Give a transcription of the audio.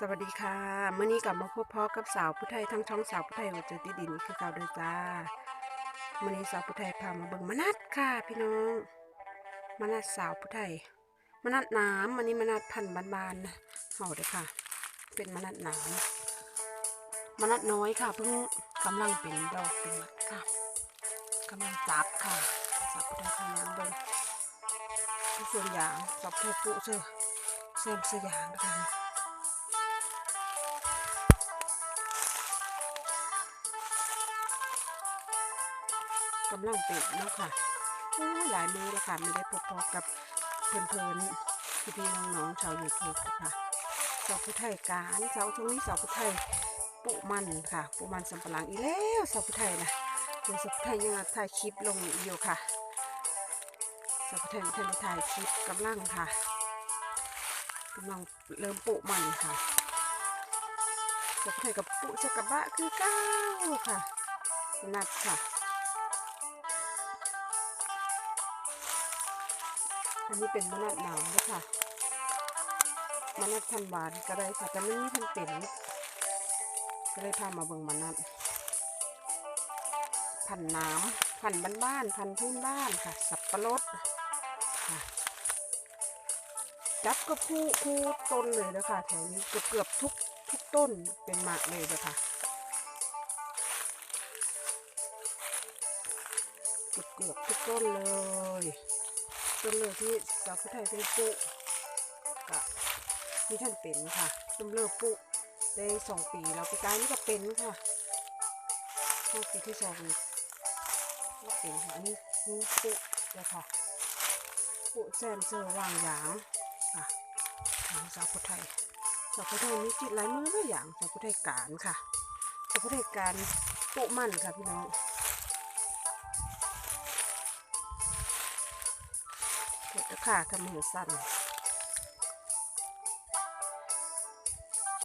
สวัสดีค่ะเมื่อนี้กลับมาพบพ่อกับสาวผู้ไทยทั้งช่องสาวผู้ไทยหัวใจที่ดินคือเก่าเด้อจ้าเมื่อนี้สาวผู้ไทยพามาเบิ่งมนัดค่ะ พี่น้องมนัดสาวผู้ไทยมนัดน้ำมันนี้มนัดพันธ์บานๆนะเห่าเด้อค่ะ เป็นมนัดน้ำมนัดน้อยค่ะเพิ่งกำลังเป็นดอกเป็นมัดค่ะกำลังจับค่ะสาวผู้ไทยทำงานเบิ่งที่ส่วนอย่างสาวผู้ไทยปลูกเจอแซมสยางด้วยกัน กำลังเป็ดเนาะค่ะโอ้หลายมือแล้วค่ะไม่ได้พบพอกับเพื่อนๆพี่ๆน้องๆชาวยูทูบค่ะสาวผู้ไทยการสาวช่วงนี้สาวผู้ไทยปลูกมันค่ะปลูกมันสำปะหลังอีกแล้วสาวผู้ไทยนะเดี๋ยวสาวผู้ไทยยังถ่ายคลิปลงอยู่ค่ะสาวผู้ไทยไม่ทันถ่ายคลิปกำลังค่ะกำลังเริ่มปลูกมันค่ะสาวผู้ไทยกับปลูกจะกะบะคือเก้าค่ะนัดค่ะ อันนี้เป็นมะนาวหนาวด้วยค่ะมะนาวพันหวานก็ได้ค่ะแต่ไม่มีพันเป็นก็เลยพามาเบิ่งมะนาวพันน้ำพันบ้านๆพันพื้นบ้านค่ะ สับปะรดค่ะจับกับคู่คู่ต้นเลยนะคะแถวนี้เกือบเกือบทุกทุกต้นเป็นหมากเลยนะคะเกือบเกือบทุกต้นเลย ต้นเลยที่สาวผู้ไทยเป็นปุกะที่ท่านเป็นค่ะต้นเลิกปุได้สองปีแล้วปีกายนี่ก็เป็นค่ะช่วงปีที่สองนี่ก็เป็นค่ะอันนี้นี่ปุเลยค่ะปุแซมเซอร์วางหยางค่ะของสาวผู้ไทยสาวผู้ไทยมีจิตหลายมือหลายอย่างสาวผู้ไทยการค่ะสาวผู้ไทยการปุมันค่ะพี่น้อง เกิดค่ะทำมือสั่น